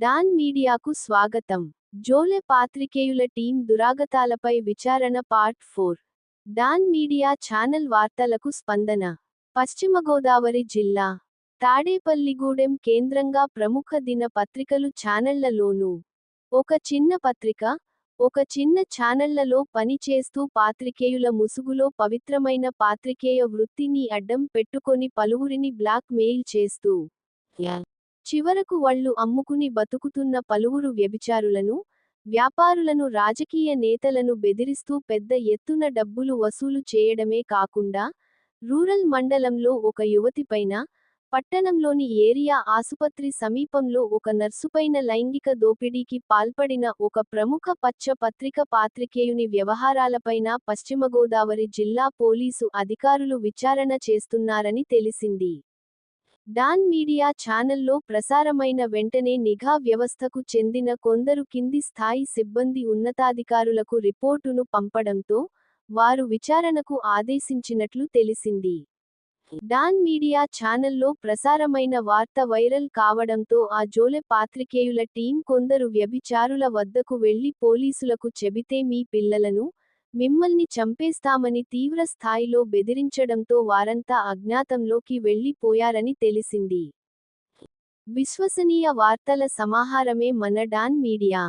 Don మీడియాకు స్వాగతం. జోలె పాత్రికేయుల టీం దురాగతాలపై విచారణ part four. Dawn media channel వార్తలకు స్పందన. పశ్చిమ గోదావరి జిల్లా తాడేపల్లిగూడెం కేంద్రంగా ప్రముఖ దిన పత్రికలు ఛానళ్ళలోనూ. ఒక చిన్న పత్రిక ఒక చిన్న ఛానళ్ళలో పనిచేస్తూ పాత్రికేయుల ముసుగులో పవిత్రమైన పాత్రికేయ వృత్తిని అడ్డం పెట్టుకొని పలువురిని బ్లాక్ మెయిల్ చేస్తూ. చివరకు వళ్ళు అమ్ముకుని బతుకుతున్న పలువురు వ్యభిచారులను వ్యాపారులను రాజకీయ నేతలను బెదిరిస్తూ పెద్ద ఎత్తున డబ్బులు వసూలు చేయడమే కాకుండా రూరల్ మండలంలో ఒక యువతిపైన పట్టణంలోని ఏరియా ఆసుపత్రి సమీపంలో ఒక నర్సుపైన లైంగిక దోపిడీకి పాల్పడిన ఒక ప్రముఖ పచ్చ పత్రిక పాత్రికేయుని వ్యవహారాలపైన పశ్చిమ గోదావరి జిల్లా పోలీసు అధికారులు విచారణ చేస్తున్నారని తెలిసింది. డాన్ మీడియా ఛానల్లో ప్రసారమైన వెంటనే నిఘా వ్యవస్థకు చెందిన కొందరు కింది స్థాయి సిబ్బంది ఉన్నతాధికారులకు రిపోర్టును పంపడంతో వారు విచారణకు ఆదేశించినట్లు తెలిసింది. డాన్ మీడియా ఛానల్లో ప్రసారమైన వార్త వైరల్ కావడంతో ఆ జోలె పాత్రికేయుల టీం కొందరు వ్యభిచారుల వద్దకు వెళ్ళి పోలీసులకు చెబితే మీ పిల్లలను మిమ్మల్ని చంపేస్తామని తీవ్ర స్థాయిలో బెదిరించడంతో వారంతా అజ్ఞాతంలోకి వెళ్ళిపోయారని తెలిసింది. విశ్వసనీయ వార్తల సమాహారమే మన డాన్ మీడియా.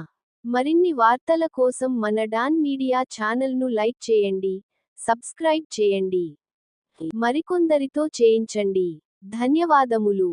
మరిన్ని వార్తల కోసం మన డాన్ మీడియా ఛానల్ను లైక్ చేయండి సబ్స్క్రైబ్ చేయండి. మరికొందరితో చేయించండి. ధన్యవాదములు.